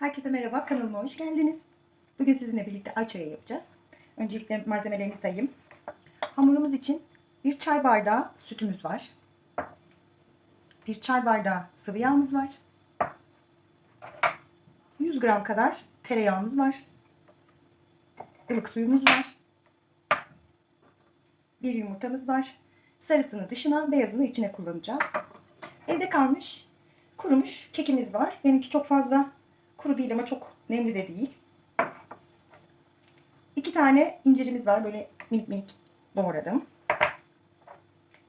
Herkese merhaba, kanalıma hoş geldiniz. Bugün sizinle birlikte ay yapacağız. Öncelikle malzemelerimi sayayım. Hamurumuz için bir çay bardağı sütümüz var. Bir çay bardağı sıvı yağımız var. 100 gram kadar tereyağımız var. ılık suyumuz var. Bir yumurtamız var. Sarısını dışına, beyazını içine kullanacağız. Evde kalmış kurumuş kekimiz var. Benimki çok fazla kuru değil ama çok nemli de değil. İki tane incirimiz var. Böyle minik minik doğradım.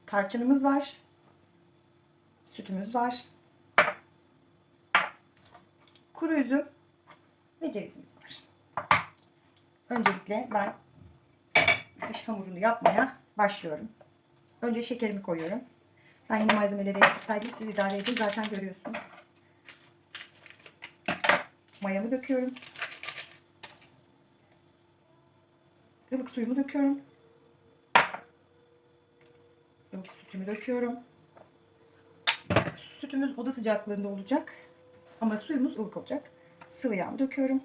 Tarçınımız var. Sütümüz var. Kuru üzüm ve cevizimiz var. Öncelikle ben dış hamurunu yapmaya başlıyorum. Önce şekerimi koyuyorum. Ben yine malzemeleri saydım. Siz idare edin. Zaten görüyorsunuz. Mayamı döküyorum. Ilık suyumu döküyorum. Ilık sütümü döküyorum. Sütümüz oda sıcaklığında olacak. Ama suyumuz ılık olacak. Sıvı yağımı döküyorum.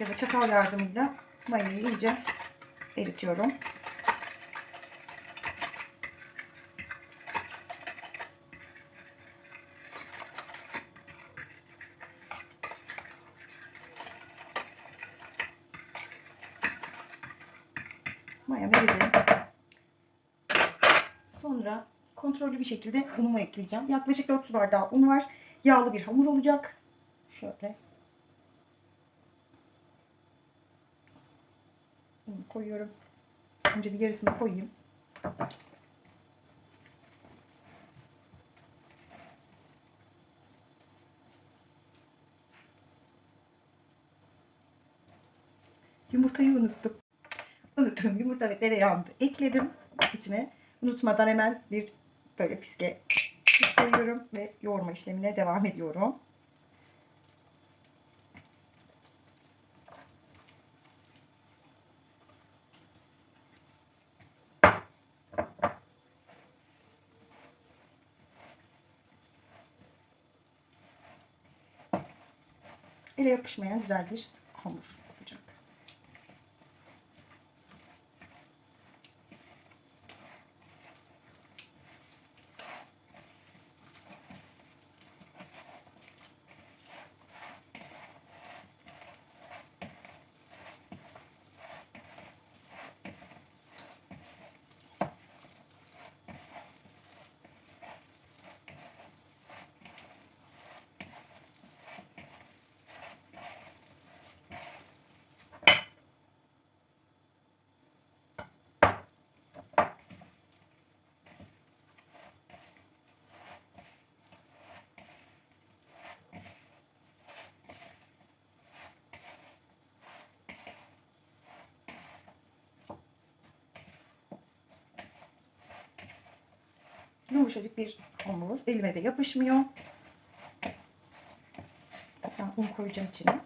Ya da çatal yardımıyla mayayı iyice eritiyorum. Maya eridi. Sonra kontrollü bir şekilde unumu ekleyeceğim. Yaklaşık 4 su bardağı un var. Yağlı bir hamur olacak. Şöyle. Unu koyuyorum. Önce bir yarısını koyayım. Yumurtayı unuttum. Unuttum. Yumurta ve tereyağını da ekledim içine. Unutmadan hemen bir böyle fiske koyuyorum ve yoğurma işlemine devam ediyorum. Ele yapışmayan güzel bir hamur olacak. Yumuşacık bir hamur. Elime de yapışmıyor. Ben un koyacağım içine.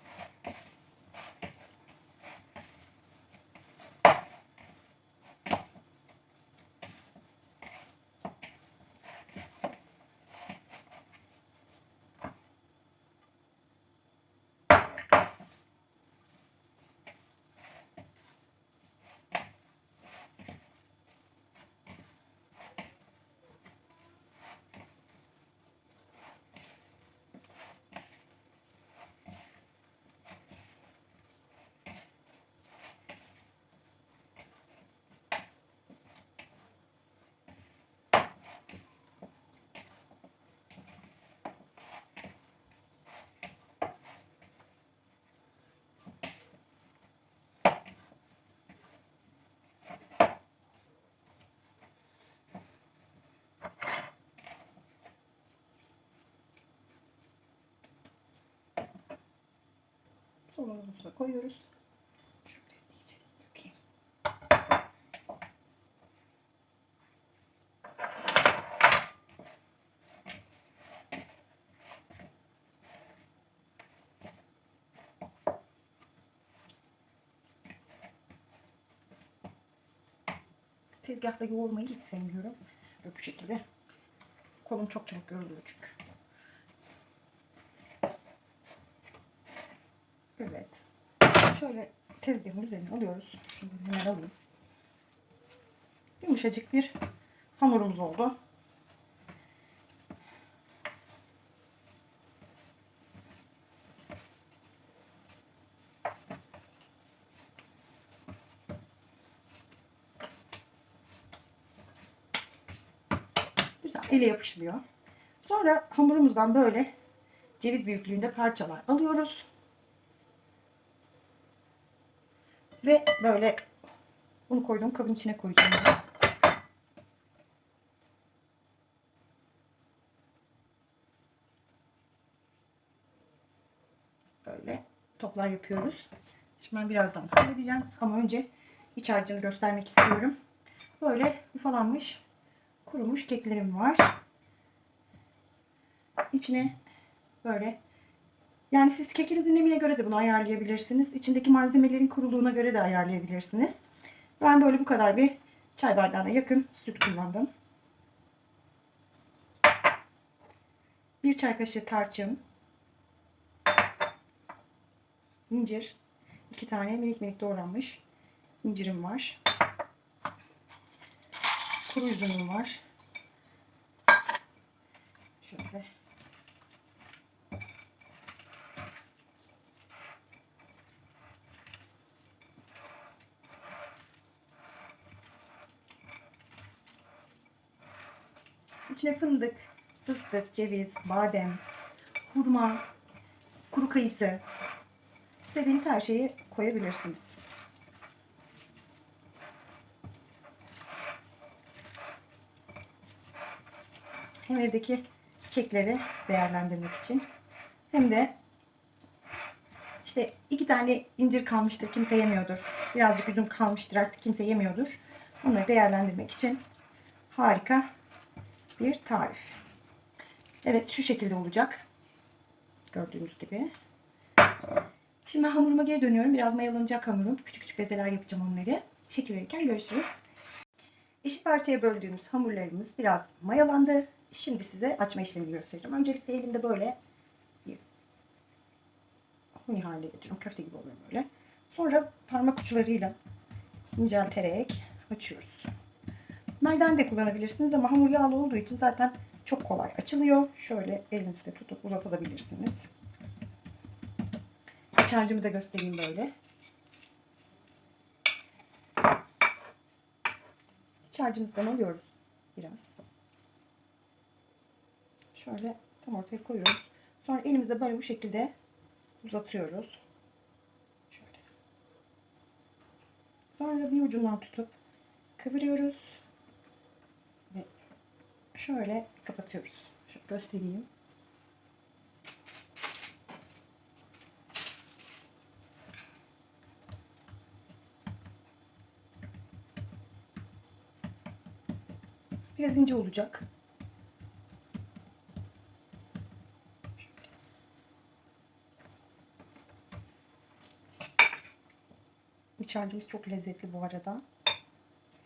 Da koyuyoruz. Şöyle iyice dökeyim. Tezgahta yoğurmayı hiç sevmiyorum. Bu şekilde. Kolum çok çabuk yoruluyor çünkü. Evet. Şöyle tezgahın üzerine alıyoruz. Şimdi hemen alayım. Yumuşacık bir hamurumuz oldu. Güzel. Ele yapışmıyor. Sonra hamurumuzdan böyle ceviz büyüklüğünde parçalar alıyoruz. Ve böyle bunu koyduğum kabın içine koyacağım. Böyle toplar yapıyoruz. Şimdi ben birazdan halledeceğim. Ama önce iç harcını göstermek istiyorum. Böyle ufalanmış, kurumuş keklerim var. İçine böyle yani siz kekinizin nemine göre de bunu ayarlayabilirsiniz. İçindeki malzemelerin kuruluğuna göre de ayarlayabilirsiniz. Ben böyle bu kadar bir çay bardağına yakın süt kullandım. Bir çay kaşığı tarçın. incir, iki tane minik minik doğranmış incirim var. Kuru üzümüm var. Şöyle. İçine fındık, fıstık, ceviz, badem, hurma, kuru kayısı, istediğiniz her şeyi koyabilirsiniz. Hem evdeki kekleri değerlendirmek için hem de işte iki tane incir kalmıştır kimse yemiyordur. Birazcık üzüm kalmıştır artık kimse yemiyordur. Bunları değerlendirmek için harika bir tarif. Evet şu şekilde olacak. Gördüğünüz gibi. Şimdi ben hamuruma geri dönüyorum. Biraz mayalanacak hamurum. Küçük küçük bezeler yapacağım onları. Şekil verirken görüşürüz. Eşit parçaya böldüğümüz hamurlarımız biraz mayalandı. Şimdi size açma işlemini göstereceğim. Öncelikle elimde böyle bir huni haline getiriyorum. Köfte gibi oluyor böyle. Sonra parmak uçlarıyla incelterek açıyoruz. Merdan de kullanabilirsiniz ama hamur yağlı olduğu için zaten çok kolay açılıyor. Şöyle elinizde tutup uzatabilirsiniz. İç harcımı da göstereyim böyle. İç harcımızdan alıyoruz biraz. Şöyle tam ortaya koyuyoruz. Sonra elimizde böyle bu şekilde uzatıyoruz. Şöyle. Sonra bir ucundan tutup kıvırıyoruz. Şöyle kapatıyoruz. Şöyle göstereyim. Biraz ince olacak. İç harcımız çok lezzetli bu arada.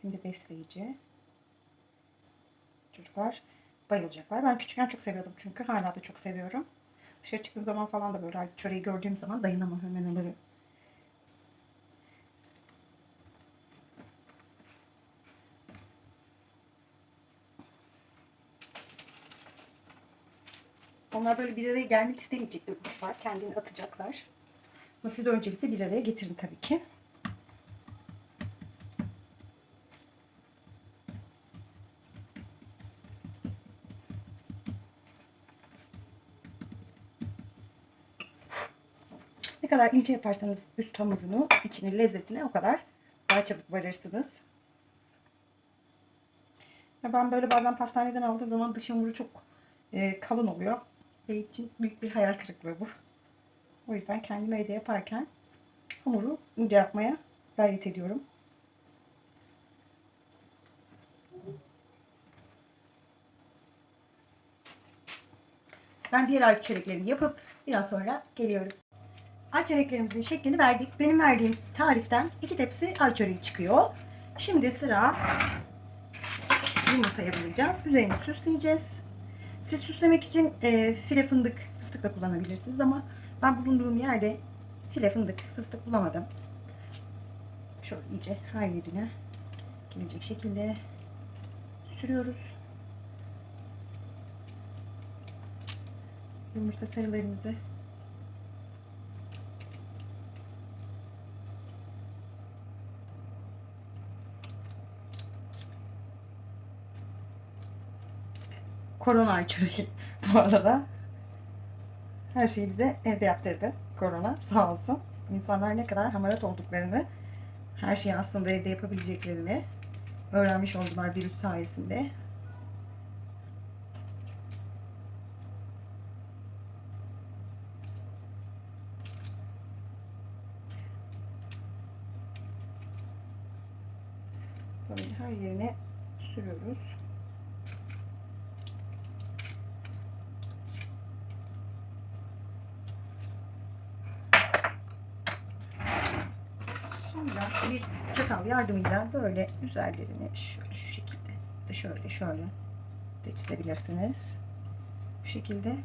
Hem de besleyici. Çocuklar bayılacaklar. Ben küçükken çok seviyordum çünkü. Hala da çok seviyorum. Dışarı çıktığım zaman falan da böyle çöreği gördüğüm zaman dayanamam hemen alırım. Onlar böyle bir araya gelmek istemeyecekler kuşlar. Kendini atacaklar. Ama siz öncelikle bir araya getirin tabii ki. Kadar ince yaparsanız üst hamurunu, içine lezzetine o kadar daha çabuk varırsınız. Ya ben böyle bazen pastaneden aldığım zaman dış hamuru çok e, kalın oluyor. Benim için büyük bir hayal kırıklığı bu. O yüzden kendim evde yaparken hamuru ince yapmaya gayret ediyorum. Ben diğer ay çöreklerimi yapıp biraz sonra geliyorum. Ay çöreklerimizin şeklini verdik. Benim verdiğim tariften iki tepsi ay çıkıyor. Şimdi sıra yumurtaya bulayacağız. Üzerini süsleyeceğiz. Siz süslemek için e, file fındık fıstık da kullanabilirsiniz ama ben bulunduğum yerde file fındık fıstık bulamadım. Şöyle iyice her yerine gelecek şekilde sürüyoruz. Yumurta sarılarımızı korona açarı bu arada. Her şeyi bize evde yaptırdı korona sağ olsun. İnsanlar ne kadar hamarat olduklarını, her şeyi aslında evde yapabileceklerini öğrenmiş oldular virüs sayesinde. Böyle her yerine sürüyoruz. Sonra bir çatal yardımıyla böyle üzerlerini şöyle şu şekilde de şöyle şöyle de çizebilirsiniz. Bu şekilde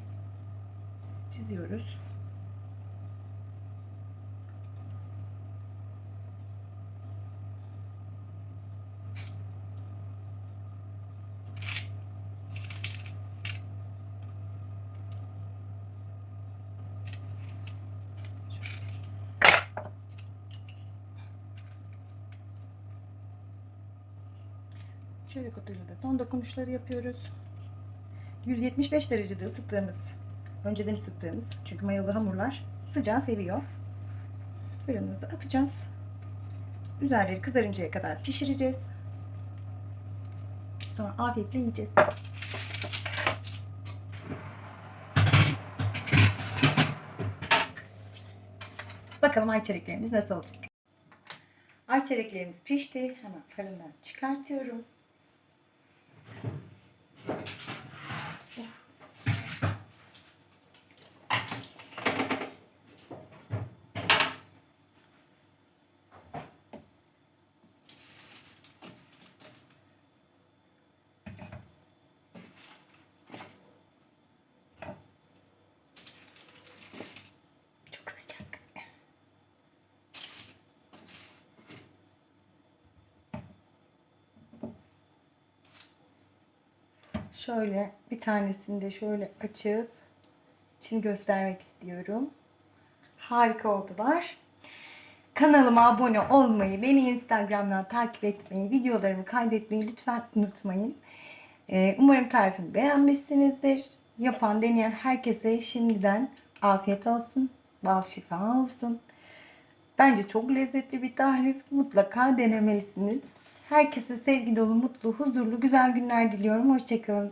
çiziyoruz. Çörek otuyla da son dokunuşları yapıyoruz. 175 derecede ısıttığımız, önceden ısıttığımız çünkü mayalı hamurlar sıcağı seviyor. Fırınımıza atacağız. Üzerleri kızarıncaya kadar pişireceğiz. Sonra afiyetle yiyeceğiz. Bakalım ay nasıl olacak. Ay pişti. Hemen fırından çıkartıyorum. Çok sıcak. Şöyle bir tanesini de şöyle açıp içini göstermek istiyorum. Harika oldular. Kanalıma abone olmayı, beni Instagram'dan takip etmeyi, videolarımı kaydetmeyi lütfen unutmayın. Ee, umarım tarifimi beğenmişsinizdir. Yapan, deneyen herkese şimdiden afiyet olsun, bal şifa olsun. Bence çok lezzetli bir tarif. Mutlaka denemelisiniz. Herkese sevgi dolu, mutlu, huzurlu, güzel günler diliyorum. Hoşçakalın.